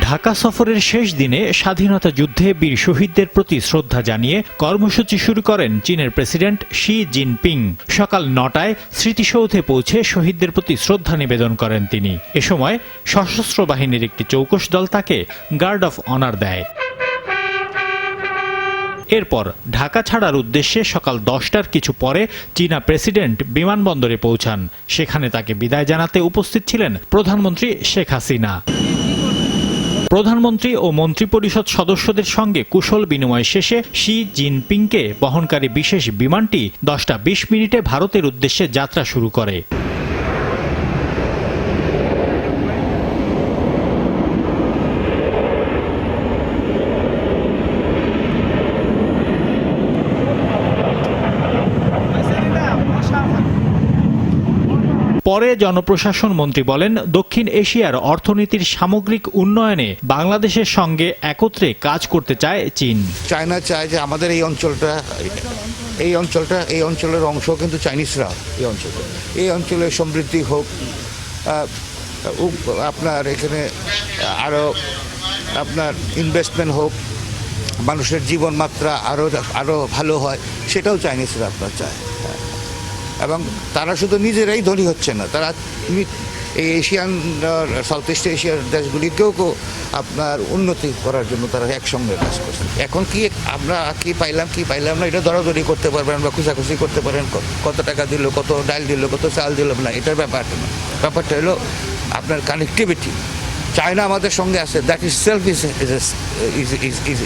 ঢাকা সফরের শেষ দিনে স্বাধীনতা যুদ্ধে বীর শহীদদের প্রতি শ্রদ্ধা জানিয়ে কর্মসূচি শুরু করেন চীনের প্রেসিডেন্ট শি জিনপিং। সকাল নটায় স্মৃতিসৌধে পৌঁছে শহীদদের প্রতি শ্রদ্ধা নিবেদন করেন তিনি। এ সময় সশস্ত্র বাহিনীর একটি চৌকস দল তাকে গার্ড অফ অনার দেয়। এরপর ঢাকা ছাড়ার উদ্দেশ্যে সকাল দশটার কিছু পরে চীনা প্রেসিডেন্ট বিমানবন্দরে পৌঁছান। সেখানে তাকে বিদায় জানাতে উপস্থিত ছিলেন প্রধানমন্ত্রী শেখ হাসিনা। প্রধানমন্ত্রী ও মন্ত্রিপরিষদ সদস্যদের সঙ্গে কুশল বিনিময় শেষে শি জিনপিংকে বহনকারী বিশেষ বিমানটি দশটা বিশ মিনিটে ভারতের উদ্দেশ্যে যাত্রা শুরু করে। পরে জনপ্রশাসন মন্ত্রী বলেন, দক্ষিণ এশিয়ার অর্থনীতির সামগ্রিক উন্নয়নে বাংলাদেশের সঙ্গে একত্রে কাজ করতে চায় চীন চায়না চায় যে আমাদের এই অঞ্চলটা এই অঞ্চলটা, এই অঞ্চলের অংশ কিন্তু চাইনিজরা, এই অঞ্চল এই অঞ্চলের সমৃদ্ধি হোক আপনার এখানে আরও আপনার ইনভেস্টমেন্ট হোক, মানুষের জীবনমাত্রা আরও আরও ভালো হয়, সেটাও চাইনিজরা আপনার চায়। এবং তারা শুধু নিজেরাই ধনী হচ্ছে না, তারা এই এশিয়ান সাউথ ইস্ট এশিয়ার দেশগুলিকেও আপনার উন্নতি করার জন্য তারা একসঙ্গে কাজ করছে। এখন কি আমরা কি পাইলাম কি পাইলাম না, এটা দরাদরি করতে পারবেন বা খুশাখুশি করতে পারেন কত টাকা দিল, কত ডাল দিল, কত চাল দিল, না, এটার ব্যাপারটা না। ব্যাপারটা হলো আপনার কানেক্টিভিটি চায়না আমাদের সঙ্গে আছে that is self is is is is